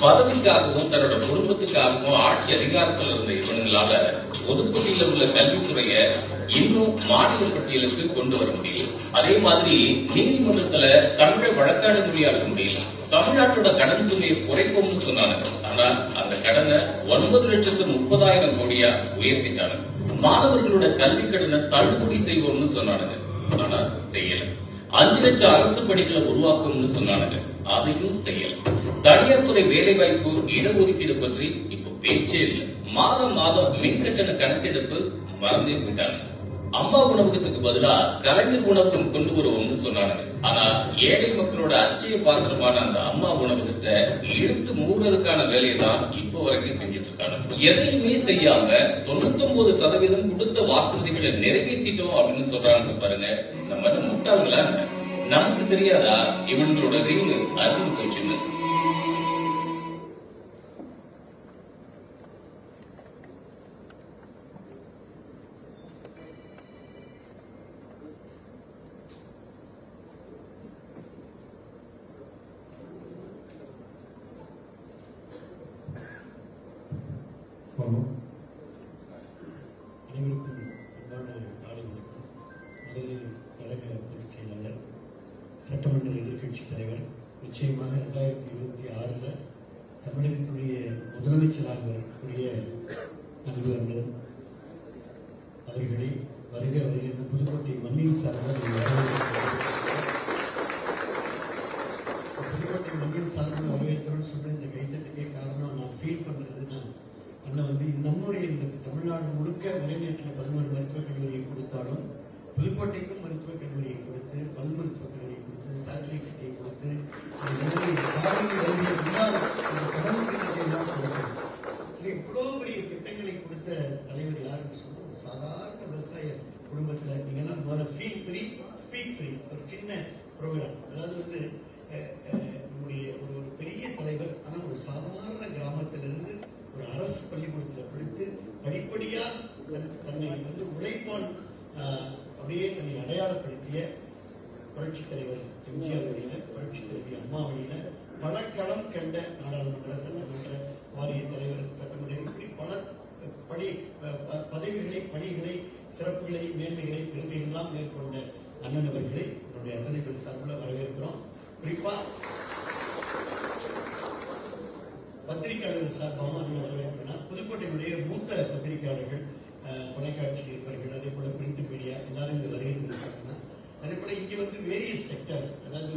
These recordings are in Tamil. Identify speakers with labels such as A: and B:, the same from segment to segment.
A: பதவிக்காகவும் தன்னோட குடும்பத்துக்காகவும் ஆட்சி அதிகாரத்தில் இருந்த இவங்களால ஒதுக்கீட்டில் உள்ள கல்வித்துறைய இன்னும் மாநில பட்டியலுக்கு கொண்டு வர முடியல. அதே மாதிரி நீதிமன்றத்துல தமிழை வழக்காடு மொழியாக்க முடியல. தமிழ்நாட்டோட கடன் தொகையை குறைப்போம்னு சொன்னாங்க. ஆனா அந்த கடனை ஒன்பது லட்சத்து முப்பதாயிரம் கோடியா உயர்த்திட்டாங்க. மாணவர்களோட கல்வி கடனை தள்ளுபடி செய்வோம்னு சொன்னானுங்க. ஆனா செய்யல. அஞ்சு லட்சம் அரசு பணிகளை உருவாக்கும்னு சொன்னானுங்க. அதையும் செய்யலாம் தனியார் துறை வேலைவாய்ப்பு இடஒதுக்கீடு பற்றி இப்ப பேச்சே இல்லை. மாதம் மாதம் மின்கட்டண கணக்கெடுப்பு மறந்தே போயிட்டாங்க. அம்மா உணவகத்துக்கு பதிலா கலைஞர் உணவகம் கொண்டு வருவோம்னு சொன்னாங்க. ஆனா ஏழை மக்களோட அச்சய பாத்திரமான அந்த அம்மா உணவகத்தை இழுத்து மூடுறதுக்கான வேலையை தான் இப்போ வரைக்கும் செஞ்சுட்டு இருக்காங்க. எதையுமே செய்யாம தொண்ணூத்தொன்பது சதவீதம் கொடுத்த வாக்குறுதிகளை நிறைவேற்றிட்டோம் அப்படின்னு சொல்றாங்க பாருங்க. நம்ம முட்டாங்களா? என்ன? நமக்கு தெரியாதா? இவங்களோட ரீல் அறிவு போச்சுன்னு.
B: அனைவருக்கும் அன்பான காலை வணக்கம் முதலில் தலைமை செயலாளர் சட்டமன்ற எதிர்க்கட்சித் தலைவர் நிச்சயமாக ரெண்டாயிரத்தி இருபத்தி ஆறுல தமிழகத்துடைய முதலமைச்சராக வரக்கூடிய அன்பு அண்ணன் அவர்களை வருக வருகிற புதுக்கோட்டை மண்ணின் சார்பாக வரவேற்கிறேன். புதுக்கோட்டை மண்ணின் சார்பில் வரவேற்கிறோம்னு சொல்ற இந்த கைத்தட்டுக்கே காரணம் நான் ஃபீல் பண்றதுன்னா அண்ணன் வந்து நம்முடைய இந்த தமிழ்நாடு முழுக்க ஒரே நேரத்தில் பதினோரு மருத்துவக் கல்லூரியை கொடுத்தாலும் புதுக்கோட்டைக்கும் மருத்துவக் கல்லூரியை கொடுத்து பல் மருத்துவக் கல்லூரியை சர்டிபிகேட்டை கொடுத்து எவ்வளவு பெரிய திட்டங்களை கொடுத்த தலைவர் யாருன்னு சொன்னா சாதாரண விவசாய குடும்பத்தில் நீங்க எல்லாம் ஃபீல் ஃப்ரீ ஸ்பீக் ஃப்ரீ ஒரு சின்ன ப்ரோக்ராம் அதாவது வந்து நம்முடைய ஒரு ஒரு பெரிய தலைவர் ஆனா ஒரு சாதாரண கிராமத்திலிருந்து ஒரு அரசு பள்ளிக்கூடத்தில் படித்து படிப்படியாக தன்னை வந்து உழைப்பான் அப்படியே தன்னை அடையாளப்படுத்திய புரட்சி தலைவர் எம்ஜிஆர் வழியில புரட்சி தலைவி அம்மா வழியில பல களம் கண்ட நாடாளுமன்ற சட்டமன்ற வாரிய தலைவர் சட்டமன்ற இப்படி பல படி ப- பதவிகளை பணிகளை சிறப்புகளை மேன்மைகளை பெருமைகளெல்லாம் மேற்கொண்ட அண்ணன் அவர்களை என்னுடைய அத்தனை பேர் சார்பில் வரவேற்கிறோம். குறிப்பா பத்திரிகையாளர்கள் சார்பாகவும் அண்ணன் வரவேற்கிறேன் புதுக்கோட்டையினுடைய மூத்த பத்திரிகையாளர்கள் தொலைக்காட்சி இருப்பார்கள் அதே போல பிரிண்ட் மீடியா எல்லாரும் இங்க வருகை அதேபோல அதே போல இங்க வந்து வேரியஸ் செக்டர்ஸ் அதாவது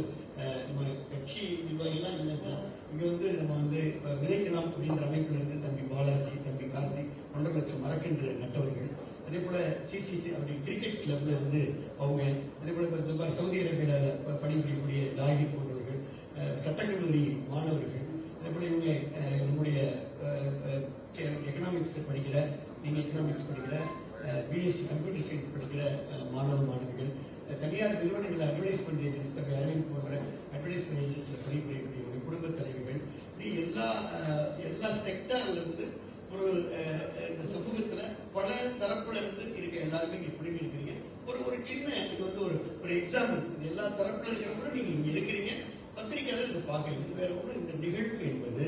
B: நம்ம கட்சி நிர்வாகிகள்லாம் இல்லைன்னா இங்க வந்து நம்ம வந்து விதைக்கலாம் அப்படின்ற அமைப்புல இருந்து தம்பி பாலாஜி தம்பி கார்த்திக் ஒன்றரை லட்சம் மரக்கன்று நட்டவர்கள். அதே போல சிசிசி அப்படி கிரிக்கெட் கிளப்ல இருந்து அவங்க அதே போல சவுதி அரேபியால பணிபுரியக்கூடிய ஜாகிர் போன்றவர்கள் சட்டக்கல்லூரி மாணவர்கள் அதே போல இவங்க நம்முடைய எக்கனாமிக்ஸ் படிக்கிற நீங்க எக்கனாமிக்ஸ் படிக்கிற பிஎஸ்சி கம்ப்யூட்டர் சயின்ஸ் படிக்கிற மாணவ மாணவிகள் தனியார் நிறுவனங்கள் அட்வர்டைஸ்மெண்ட் ஏஜென்ட்ஸ் தம்பி அரவிந்த் போன்ற அட்வர்டைஸ்மெண்ட் ஏஜென்சியில் பணிபுரியக்கூடிய குடும்ப தலைவர்கள் இப்படி எல்லா எல்லா செக்டார்ல இருந்து ஒரு அஹ், இந்த சமூகத்துல பல தரப்புல இருந்து இருக்க எல்லாருமே இங்க குடிமை இருக்கிறீங்க ஒரு ஒரு சின்ன இது வந்து ஒரு ஒரு எக்ஸாம்பிள் இது எல்லா தரப்புல இருக்கிறவங்களும் நீங்க இங்க இருக்கிறீங்க. பத்திரிகையாளர் இதை பார்க்கறீங்க வேற ஒன்றும் இந்த நிகழ்வு என்பது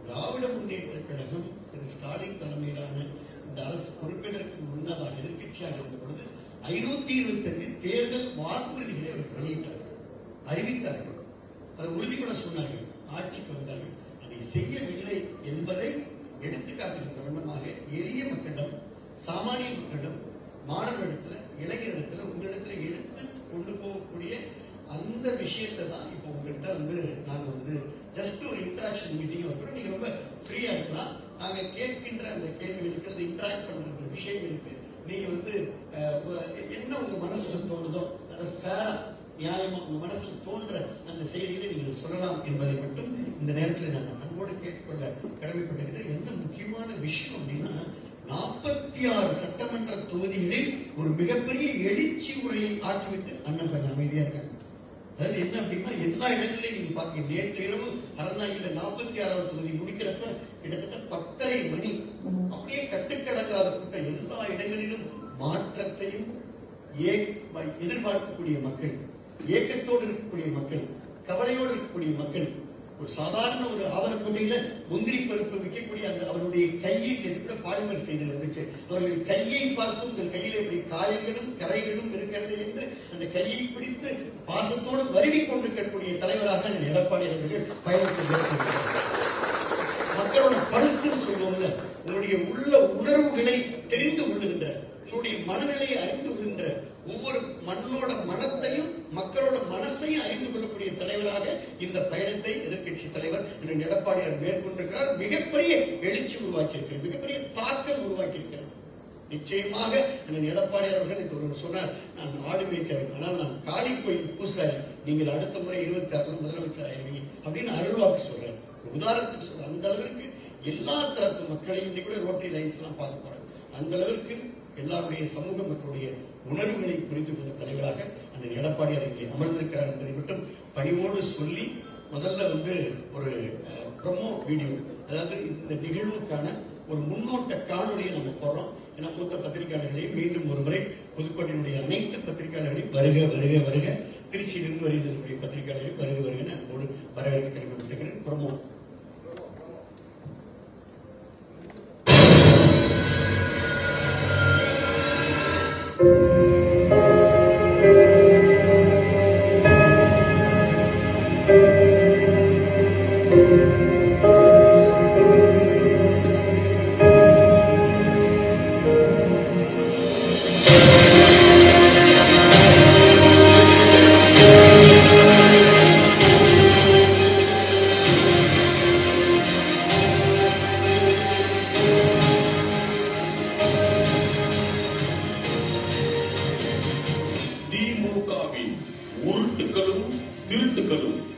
B: திராவிட முன்னேற்ற கழகம் திரு ஸ்டாலின் தலைமையிலான இந்த அரசு பொறுப்பேற்க முன்னதாக எதிர்கட்சியாக இருந்த பொழுது ஐநூத்தி இருபத்தி அஞ்சு தேர்தல் வாக்குறுதிகளை அவர் வெளியிட்டார்கள் அறிவித்தார்கள் அதை கூட சொன்னார்கள். ஆட்சிக்கு வந்தார்கள். அதை செய்யவில்லை என்பதை எடுத்துக்காட்டுகின்ற வண்ணமாக எளிய மக்களிடம் சாமானிய மக்களிடம் மாணவரிடத்துல இளைஞரிடத்துல உங்களிடத்துல எடுத்து கொண்டு போகக்கூடிய அந்த விஷயத்தை தான் இப்போ உங்கள்கிட்ட வந்து நாங்க வந்து ஜஸ்ட் ஒரு இன்டராக்ஷன் மீட்டிங் வைக்கிறோம் நீங்க ரொம்ப ஃப்ரீயா இருக்கலாம். நாங்க கேட்கின்ற அந்த கேள்விகளுக்கு அந்த இன்டராக்ட் பண்ற விஷயங்களுக்கு நீங்க வந்து என்ன உங்க மனசுல தோணுதோ அதை ஃபேரா நியாயமா உங்க மனசுல தோன்ற அந்த செய்திகளை நீங்கள் சொல்லலாம் என்பதை மட்டும் இந்த நேரத்தில் நான் அன்போடு கேட்டுக்கொள்ள கடமைப்பட்டிருக்கிறேன். எந்த முக்கியமான விஷயம் அப்படின்னா நாற்பத்தி ஆறு சட்டமன்ற தொகுதிகளில் ஒரு மிகப்பெரிய எழுச்சி உரையை ஆற்றிவிட்டு அண்ணன் கொஞ்சம் அமைதியா இருக்காங்க அதாவது என்ன அப்படின்னா எல்லா இடங்களையும் நீங்க பாத்தீங்க. நேற்று இரவு அறநாயில நாற்பத்தி ஆறாவது தொகுதி முடிக்கிறப்ப கிட்டத்தட்ட பத்தரை மணி அப்படியே கட்டுக்கடங்காத கூட்டம் எல்லா இடங்களிலும் மாற்றத்தையும் ஏ- எதிர்பார்க்கக்கூடிய மக்கள் ஏக்கத்தோடு இருக்கக்கூடிய மக்கள் கவலையோடு இருக்கக்கூடிய மக்கள் ஒரு சாதாரண ஒரு ஆவணப்பொடியில முந்திரி பருப்பு விற்கக்கூடிய அந்த அவருடைய கையை கூட பாலிமர் செய்தல் இருந்துச்சு. அவர்கள் கையை பார்த்தும் உங்கள் கையில இப்படி காயங்களும் கரைகளும் இருக்கிறது என்று அந்த கையை பிடித்து பாசத்தோடு வருடி கொண்டிருக்கக்கூடிய தலைவராக எடப்பாடி அவர்கள் பயணத்தை மக்களோட பரிசு சொல்லுவோம்ல உங்களுடைய உள்ள உணர்வுகளை தெரிந்து கொள்ளுகின்ற உங்களுடைய மனநிலையை அறிந்து கொள்கின்ற ஒவ்வொரு மண்ணோட மனத்தையும் மக்களோட மனசையும் அறிந்து கொள்ளக்கூடிய தலைவராக இந்த பயணத்தை எதிர்க்கட்சி தலைவர் திரு. எடப்பாடியார் மேற்கொண்டிருக்கிறார். மிகப்பெரிய எழுச்சி உருவாக்கியிருக்கிறார். மிகப்பெரிய தாக்கம் உருவாக்கியிருக்கிறார். நிச்சயமாக அண்ணன் எடப்பாடி அவர்கள் இது ஒரு சொன்னார் நான் ஆடு மேய்க்கிறேன் ஆனால் நான் காளி கோயில் பூசாரி நீங்கள் அடுத்த முறை இருபத்தி ஆறு முதலமைச்சர் ஆயிருவீங்க அப்படின்னு அருள்வாக்கு சொல்றேன் உதாரணத்துக்கு சொல்ற அந்த அளவிற்கு எல்லா தரப்பு மக்களையும் இன்னைக்கு கூட ரோட்டரி லைன்ஸ் எல்லாம் பார்க்க போறாங்க அந்த அளவிற்கு எல்லாருடைய சமூக மக்களுடைய உணர்வுகளை புரிந்து கொண்ட தலைவராக அந்த எடப்பாடியார் இங்கே அமர்ந்திருக்கிறார் என்பதை மட்டும் பணிவோடு சொல்லி முதல்ல வந்து ஒரு ப்ரொமோ வீடியோ அதாவது இந்த நிகழ்வுக்கான ஒரு முன்னோட்ட காணொலியை நம்ம போடுறோம். ஏன்னா மூத்த பத்திரிகையாளர்களையும் மீண்டும் ஒருமுறை புதுக்கோட்டையினுடைய அனைத்து பத்திரிகையாளர்களையும் வருக வருக வருக. திருச்சியிலிருந்து வருகின்ற பத்திரிகையாளர்களையும் வருக வருக நான் வரவேற்க கடமைப்பட்டிருக்கிறேன். ப்ரொமோ गिल्ट करो।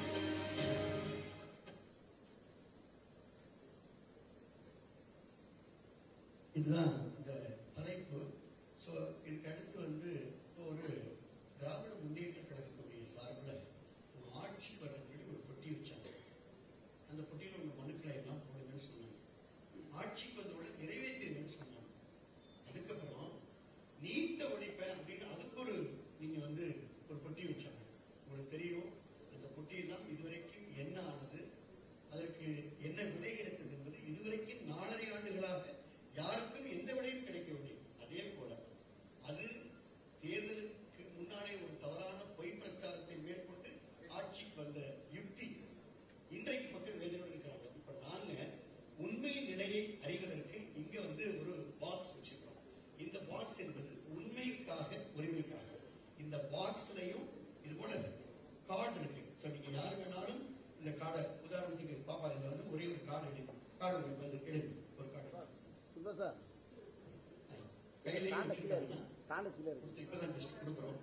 B: இருக்கு.
C: இருக்கு
B: கொடுத்து இப்பதான் ஜஸ்ட் கொடுக்குறோம்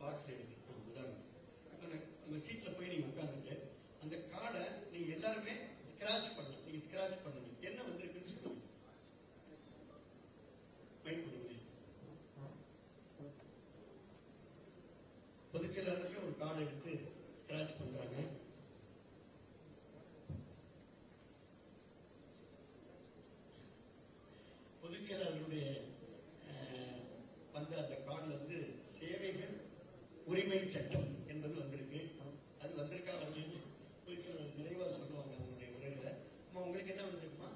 B: பாக்ஸ் எடுங்க ஆ, உதாரணம் அந்த- அந்த சீட்ல போய் நீங்க உட்கார்ந்துட்டு அந்த கார்டை நீங்க எல்லாருமே ஸ்கிராச் பண்ணலாம் நீங்க ஸ்கிராச் பண்ணுங்க என்ன வந்திருக்குன்னு சொல்லுங்க மைக் கொடுங்க பொதுச் செயலாளருக்கு ஒரு கார்டு எடுத்து ஸ்கிராச் பண்றாங்க பொதுச் செயலாளருடைய அஹ், வந்த அந்த கார்டுல வந்து சேவைகள் உரிமை சட்டம் என்பது வந்திருக்கு அது வந்திருக்கா அப்படின்னு பொதுச் செயலாளர் நிறைவா சொல்லுவாங்க அவங்களுடைய உரையில அம்மா உங்களுக்கு என்ன வந்திருக்குமா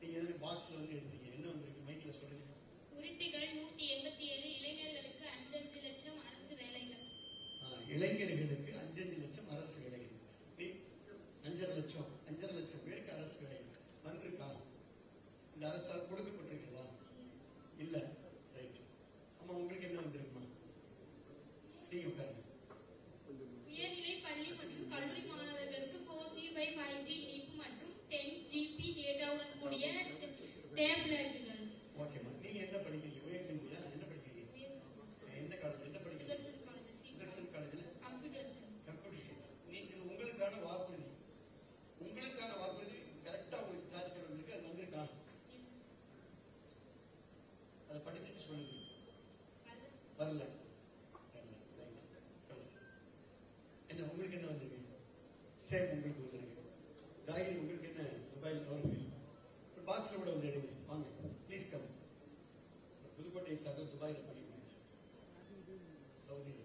B: நீங்க எதுக்கு பாக்ஸ்ல வந்து எடுத்தீங்க என்ன வந்திருக்கு மைக்ல சொல்லுங்க
D: உருட்டுகள் நூத்தி எண்பத்தி ஏழு இளைஞர்களுக்கு அஞ்சஞ்சு லட்சம் அரசு வேலைகள்
B: ஆஹ், இளைஞர்களுக்கு அஞ்சஞ்சு லட்சம் அரசு வேலைகள் அஞ்சரை லட்சம் அஞ்சரை லட்சம் பேருக்கு அரசு வேலைகள் வந்திருக்கா? இந்த அரசால் கொடுக்கப்பட்ட இல்ல ரைட் அம்மா உங்களுக்கு என்ன வந்திருக்குமா நீங்க உட்காருங்க
D: உயர்நிலை பள்ளி மற்றும் கல்லூரி மாணவர்களுக்கு four G by five G இணைப்பு மற்றும் டென் ஜிபி டேட்டாவுடன் கூடிய டேப்லெட்டுகள்
B: ஓகேம்மா நீங்க என்ன படிக்கிறீங்க உயர்கல்வியா என்ன படிக்கிறீங்க எந்த காலேஜ் என்ன படிக்கிறீங்க இண்டஸ்ட்ரியல் காலேஜ்ல
D: கம்ப்யூட்டர்
B: கம்ப்யூட்டர் சயின்ஸ் நீங்க உங்களுக்கான வாக்குறுதி உங்களுக்கான வாக்குறுதி கரெக்டா உங்களுக்கு சார்ஜ் பண்ணுறதுக்கு அது வந்திருக்கா அதை படிச்சுட்டு சொல்லுங்க வரல வரல. Right. சொல்லுங்க. என்ன உங்களுக்கு என்ன வந்திருக்கு சேம் உங்களுக்கு வந்திருக்கு காயத்ரி உங்களுக்கு என்ன மொபைல் வருது பாக்ஸ்ல கூட வந்து எடுங்க வாங்க ப்ளீஸ் கம் புதுக்கோட்டை சார்பில் துபாயில் படிக்கிறேன் சவுதியில்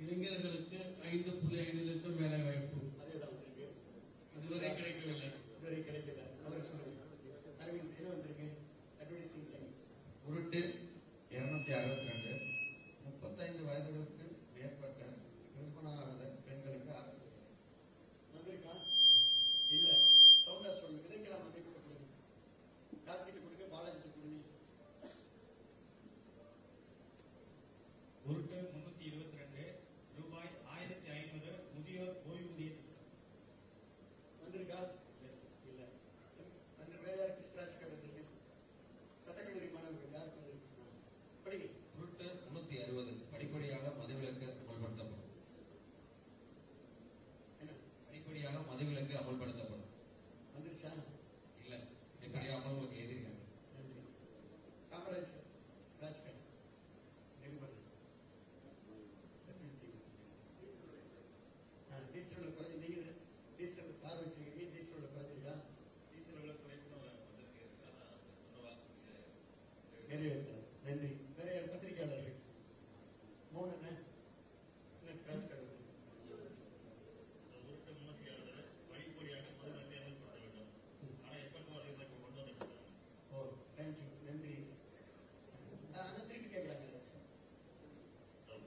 C: இளைஞர்களுக்கு ஐந்து புள்ளி ஐந்து லட்சம் வேலை வாய்ப்பு
B: அதேதான் வந்திருக்கு
C: அதுவரை கிடைக்கவில்லை
B: இதுவரை கிடைக்கல அவர் சொல்லுங்க அரவிந்த் என்ன வந்திருக்கு அட்வர்டைசிங் டைம்
E: உருட்டு இருநூத்தி அறுபத்தி ரெண்டு முப்பத்தைந்து வயதுகளுக்கு மேற்பட்ட திருமணமாகாத பெண்களுக்கு அரசு
B: வந்திருக்கா இல்ல சவுண்டா சொல்லுங்க விதைக்கலாம் வந்து கொடுங்க டாக்டர் கொடுங்க பாலாஜி கொடுங்க
F: உருட்டு முன்னூத்தி இருபத்தி ரெண்டு ரூபாய் ஆயிரத்தி ஐநூறு முதியோர் ஓய்வூதிய திட்டம்
B: வந்திருக்கா இல்ல அந்த வேற யாருக்கு ஸ்கிராச் கார்டு வந்திருக்கு சட்டக்கல்லூரி மாணவர்கள் யாருக்கு வந்திருக்கு படிங்க
E: உருட்டு முன்னூத்தி அறுபது படிப்படியாக மதுவிலக்கு அமல்படுத்தப்படும்
B: என்ன
E: படிப்படியாக மதுவிலக்கு அமல்படுத்தப்படும்
B: வந்துருச்சா
E: இல்ல படிப்படியாக அமல்களுக்கு எதிர்க்கிறது
B: நன்றி காமராஜ் ஸ்கிராச் கார்டு நெருங்கல் டீச்சரோட குறைஞ்சி நீங்க டீச்சரோட கார் வச்சிருக்கீங்க டீச்சரோட குறைஞ்சிருக்கா நிறைவேற்ற நன்றி வேற யார் பத்திரிகையாளர்கள் மௌன என்ன என்ன ஸ்கிராச் கார்டு
F: உருட்டு முன்னூத்தி அறுபது படிப்படியாக மதுவிலக்கை அமல்படுத்த வேண்டும் ஆனா எப்போ அதை கொண்டு வந்துட்டு
B: ஓ தேங்க்யூ நன்றி ஆனால் திருப்பி கேட்குறாங்க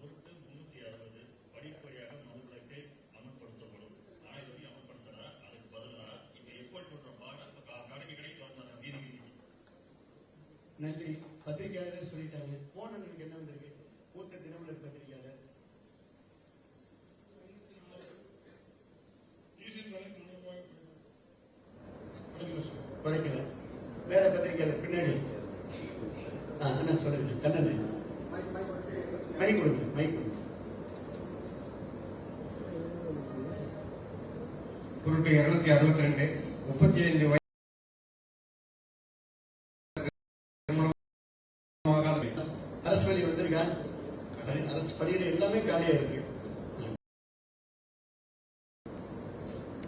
F: உருட்டு முன்னூத்தி அறுபது படிப்படியாக மதுவிலக்கை அமல்படுத்தப்படும் ஆனா இது வரைக்கும் அமல்படுத்தல அதுக்கு பதிலா இப்ப எப்போ சொல்ற பாடம் கடைக்கு கடைக்கு வந்தாங்க வீதி வீதி
B: நன்றி. பத்திரிகையாளர் சொல்லிட்டாங்க போனவங்களுக்கு என்ன வந்திருக்கு? மூத்த தினமலர் பத்திரிகையாளர். குறைக்கல. வேற பத்திரிகையாளர் பின்னாடி. ஆ சொல்லுங்க. கண்ணன் மை கொடுங்க மைக் கொடுங்க.
G: குருட்டு இருநூத்தி அறுபத்தி ரெண்டு முப்பத்தி ஐந்து வயது திருமணமாகாத
B: அரசு பள்ளி வந்திருக்கா அரசு பள்ளியில எல்லாமே காலியா இருக்கு.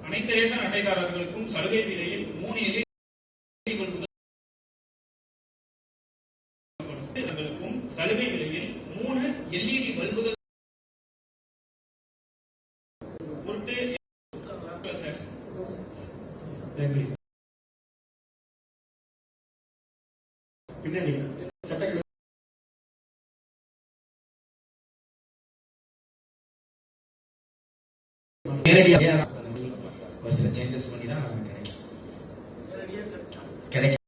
F: அனைத்து ரேஷன் அட்டைதாரர்களுக்கும் சலுகை விலையில் மூணு பல்புகளுக்கும் சலுகை விலையில் மூணு எல்இடி பல்புகள் உருட்டு சார்.
E: நேரடியாக ஒரு சில சேஞ்சஸ் பண்ணி தான் நமக்கு கிடைக்கும். கிடைக்கும்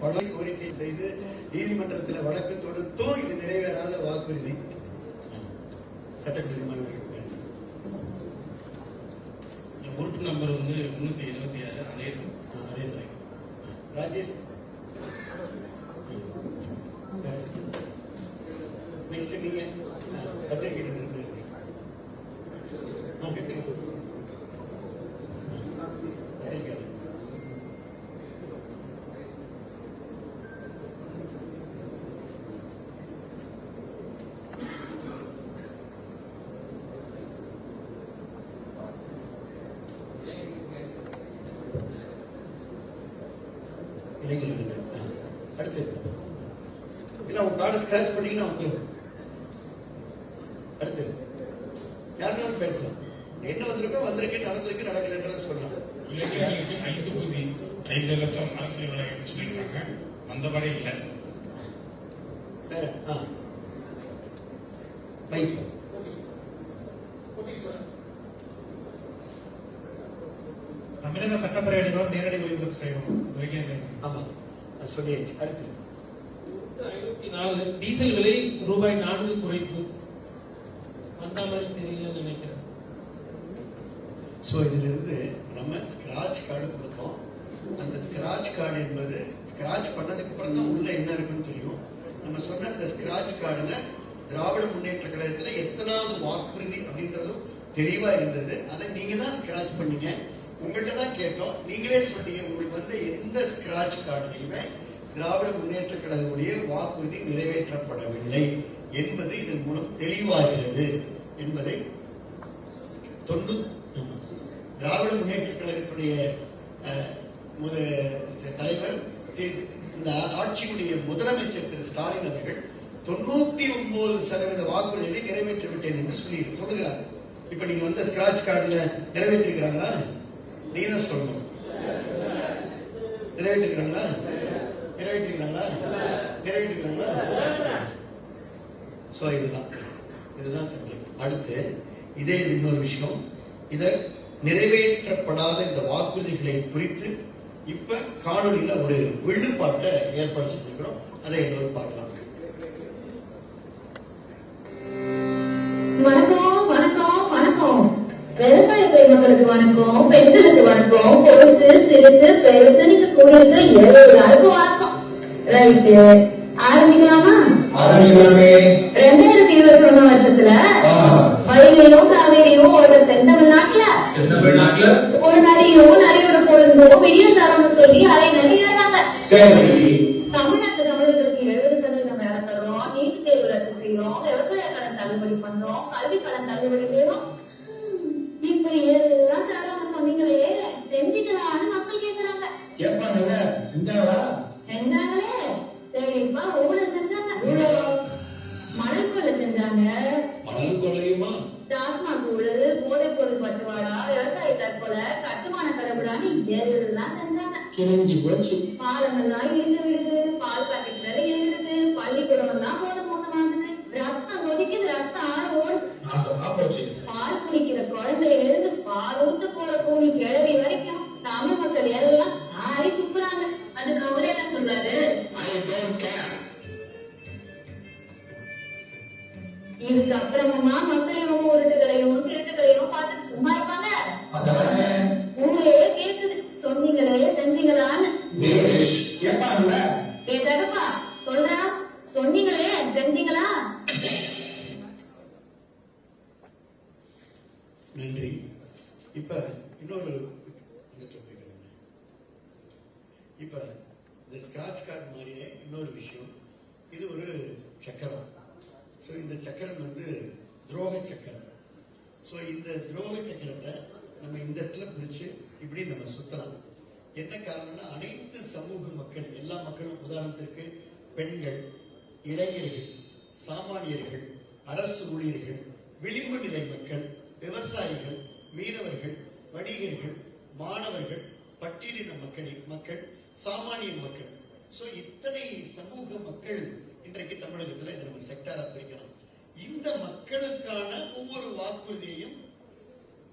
B: பல கோரிக்கை செய்து நீதிமன்றத்தில் வழக்கு தொடுத்தும் இது நிறைவேறாத வாக்குறுதி. மாணவர்களுக்கு
F: உருட்டு நம்பர் வந்து முன்னூத்தி எழுபத்தி ஆறு அதே
B: அதே தான். ராஜேஷ். நெக்ஸ்ட் நீங்க. அடுத்து. இல்ல உங்க கார்டு ஸ்கிராச் பண்ணீங்கன்னா வந்துடும் அடுத்து யாருனாலும் பேசலாம் என்ன வந்திருக்கோ வந்திருக்கு நடந்திருக்கு நடக்கலன்றத சொல்லலாம்
F: இளைஞர்களுக்கு ஐந்து புள்ளி ஐந்து லட்சம் அரசியல் விளையாட்டு சொல்லியிருக்காங்க மந்தபடி இல்லை.
B: வேற ஆ. மைக்
F: தமிழக சட்டப்பேரவையினர் நேரடி ஒளிபரப்பு வைகை
B: ஆமா சொல்லியாச்சு. அடுத்து
C: ஐநூத்தி நாலு டீசல் விலை ரூபாய் நான்கு குறைப்பு வந்த மாதிரி தெரியலன்னு நினைக்கிறேன்.
B: ஸோ இதிலிருந்து நம்ம ஸ்கிராச் கார்டு கொடுத்தோம். அந்த ஸ்கிராச் கார்டு என்பது ஸ்கிராச் பண்ணதுக்கு அப்புறம் தான் உள்ள என்ன இருக்குன்னு தெரியும். நம்ம சொன்ன அந்த ஸ்கிராட்ச் கார்டுல திராவிட முன்னேற்ற கழகத்துல எத்தனாவது வாக்குறுதி அப்படின்றதும் தெளிவா இருந்தது. அதை நீங்க தான் ஸ்கிராட்ச் பண்ணீங்க. உங்கள்கிட்ட தான் கேட்டோம். நீங்களே சொன்னீங்க உங்களுக்கு வந்து எந்த ஸ்கிராச் கார்டுலையுமே திராவிட முன்னேற்ற கழகத்துடைய வாக்குறுதி நிறைவேற்றப்படவில்லை என்பது இதன் மூலம் தெளிவாகிறது. என்பதை திராவிட முன்னேற்ற கழகத்துடைய தலைவர் இந்த ஆட்சியுடைய முதலமைச்சர் திரு ஸ்டாலின் அவர்கள் தொண்ணூத்தி ஒன்பது சதவீத வாக்குறுதிகளை நிறைவேற்றி விட்டேன் என்று சொல்லி சொல்லுகிறார். இப்ப நீங்க வந்த ஸ்கிராச் கார்டுல நிறைவேற்றிருக்கிறாங்களா? நீங்க தான் சொல்லணும். நிறைவேற்றிருக்கிறாங்களா? நிறைவேற்றிருக்கிறாங்களா? நிறைவேற்றிருக்கிறாங்களா? சோ இதுதான். இதுதான் அடுத்து இதே இன்னொரு விஷயம். இத நிறைவேற்றப்படாத இந்த வாக்குறுதிகளை குறித்து இப்ப காணொலியில ஒரு விழுப்பாட்டை ஏற்பாடு செஞ்சிருக்கிறோம். அதை இன்னொரு பார்க்கலாம்.
H: வணக்கம் வணக்கம் வணக்கம். விவசாய பெருமக்களுக்கு வணக்கம் பெண்களுக்கு வணக்கம். பொருசு சிறுசு பெருசு நீங்க கூடியிருக்கிற எல்லாருக்கும் வணக்கம். ரைட்டு. ஆரம்பிக்கலாமா? ரெண்டாயிரத்தி இருபத்தி ஒண்ணு வருஷத்துல வயலையும் காவேரியும் ஒரு செந்தமிழ்நாட்டுல? ஒரு நதியும் நதியோட பொருந்தோ விடிய தரம்னு சொல்லி அதை நடிகராங்க எல்லாம் செஞ்சாங்க
B: கிழிஞ்சு போச்சு.
H: பாலம் எல்லாம் இருந்து விடுது பால் பாக்கெட் விலை ஏறுது பள்ளிக்கூடம் எல்லாம் போத மோசமாகுது ரத்தம் கொதிக்குது ரத்தம் ஆறு
B: நாசமா போச்சு. நன்றி. இப்ப இன்னொரு இப்ப இந்த ஸ்கிராச் கார்டு மாதிரியே இன்னொரு விஷயம். இது ஒரு சக்கரம். சோ இந்த சக்கரம் வந்து துரோக சக்கரம். சோ இந்த துரோக சக்கரத்தை நம்ம இந்த இடத்துல பிடிச்சு இப்படி நம்ம சுத்தலாம். என்ன காரணம்னா அனைத்து சமூக மக்கள் எல்லா மக்களும் உதாரணத்திற்கு பெண்கள் இளைஞர்கள் சாமானியர்கள் அரசு ஊழியர்கள் விளிம்பு நிலை மக்கள் விவசாயிகள் மீனவர்கள் வணிகர்கள் மாணவர்கள் பட்டியலின மக்களின் மக்கள் சாமானிய மக்கள். சோ இத்தனை சமூக மக்கள் இன்றைக்கு தமிழகத்துல இதை நம்ம செக்டாரா பிரிக்கலாம். இந்த மக்களுக்கான ஒவ்வொரு வாக்குறுதியையும்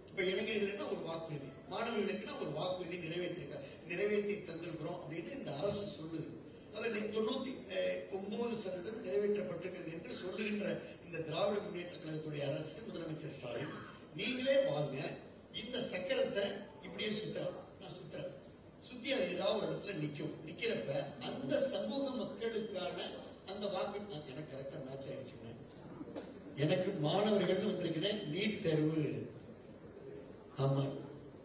B: இப்ப இளைஞர்களுக்குன்னா ஒரு வாக்குறுதி? மாணவர்களுக்குன்னா ஒரு வாக்குறுதி நிறைவேற்றிருக்க நிறைவேற்றி தந்திருக்கிறோம் அப்படின்னு இந்த அரசு சொல்லுது. அதை தொண்ணூத்தி ஒன்பது சதவீதம் நிறைவேற்றப்பட்டிருக்கிறது என்று சொல்லுகின்ற இந்த திராவிட முன்னேற்ற கழகத்துடைய அரசு முதலமைச்சர் ஸ்டாலின் நீங்களே வாங்க இந்த சக்கரத்தை இப்படியே சுத்தலாம். நான் சுத்துறேன். சுத்தி அது ஏதாவது ஒரு இடத்துல நிக்கும். நிக்கிறப்ப அந்த சமூக மக்களுக்கான அந்த வாக்கு நான் எனக்கு கரெக்டா மேட்ச் ஆயிடுச்சுங்க எனக்கு மாணவர்கள் வந்திருக்கிறேன் நீட் தேர்வு. ஆமா.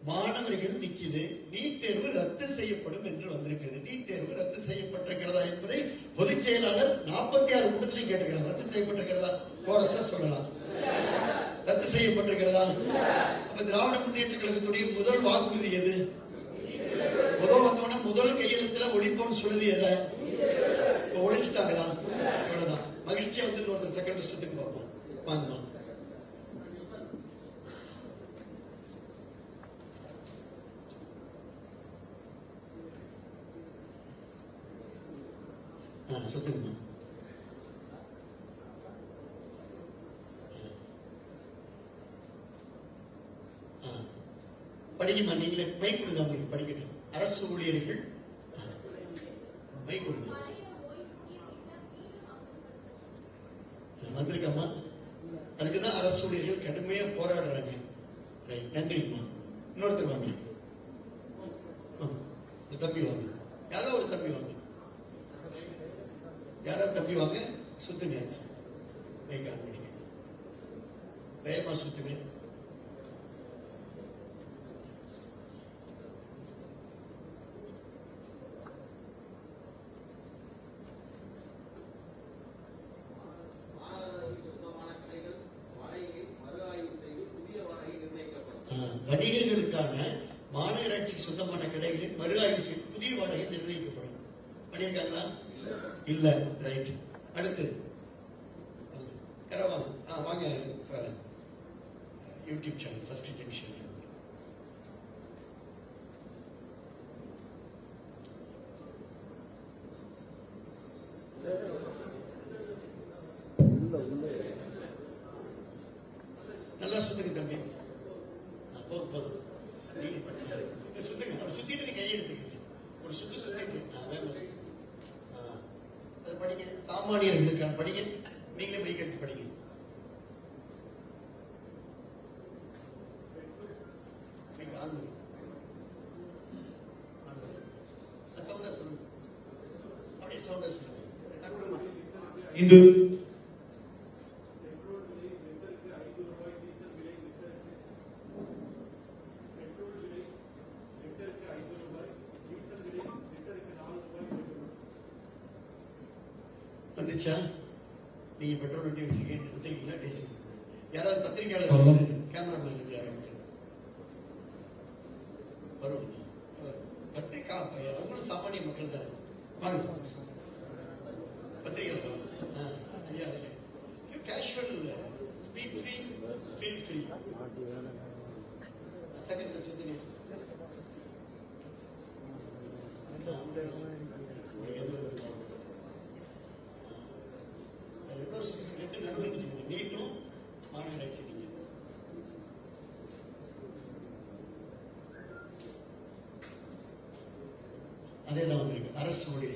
B: மாணவர்கள் நிக்குது நீட் தேர்வு ரத்து செய்யப்படும் என்று வந்திருக்கிறது. நீட் தேர்வு ரத்து செய்யப்பட்டிருக்கிறதா என்பதை பொதுச் செயலாளர் நாற்பத்தி ஆறு கூட்டத்திலையும் கேட்டுக்கிறார். ரத்து செய்யப்பட்டிருக்கிறதா? கோரஸா சொல்லலாம் ரத்து செய்யப்பட்டிருக்கிறதா அப்ப திராவிட முன்னேற்ற கழகத்துடைய முதல் வாக்குறுதி எது? முதல் வந்தவன முதல் கையெழுத்துல ஒழிப்போம்னு சொல்லுது எதை? இப்ப ஒழிச்சிட்டாங்களா? அவ்வளவுதான். மகிழ்ச்சியா வந்து ஒருத்தர் செகண்ட் வருஷத்துக்கு பார்ப்போம். வாங்க ஆ, சுத்துங்கம்மா ஆ. படிக்குமா நீங்களே மை கொடுங்க அவங்களுக்கு படிக்கட்டும். அரசு ஊழியர்கள் ஆ. கொடுங்க. வந்திருக்கம்மா அதுக்குதான் அரசு ஊழியர்கள் கடுமையா போராடுறாங்க. ரைட் நன்றிம்மா இன்னொருத்தர் வாங்க. தப்பி வாங்க. யாரோ ஒரு தப்பி வாங்க. யாரோ தப்பி வாங்க. சுத்துங்க. மைக் ஆன் பண்ணிக்க வேகமா சுத்துங்க. வணிகர்களுக்கான மாநகராட்சி சொந்தமான கடைகளில் மறுஆய்வு செய்து புதிய வாடகை நிர்ணயிக்கப்படும். பண்ணியிருக்காங்களா? இல்ல. ரைட் அடுத்து கரவாங்க வாங்க யூடியூப் சேனல் ஃபர்ஸ்ட் நீங்களே படிக்க படிங்க
I: Hindu
B: should speak free, feel free. Second consideration. ನೀನು ಮಾಡಿ ಹಾಕಿದ್ದೀನಿ ಅದೇ ನಾವು ಅರೆಸ್ಟ್ ಮಾಡಿ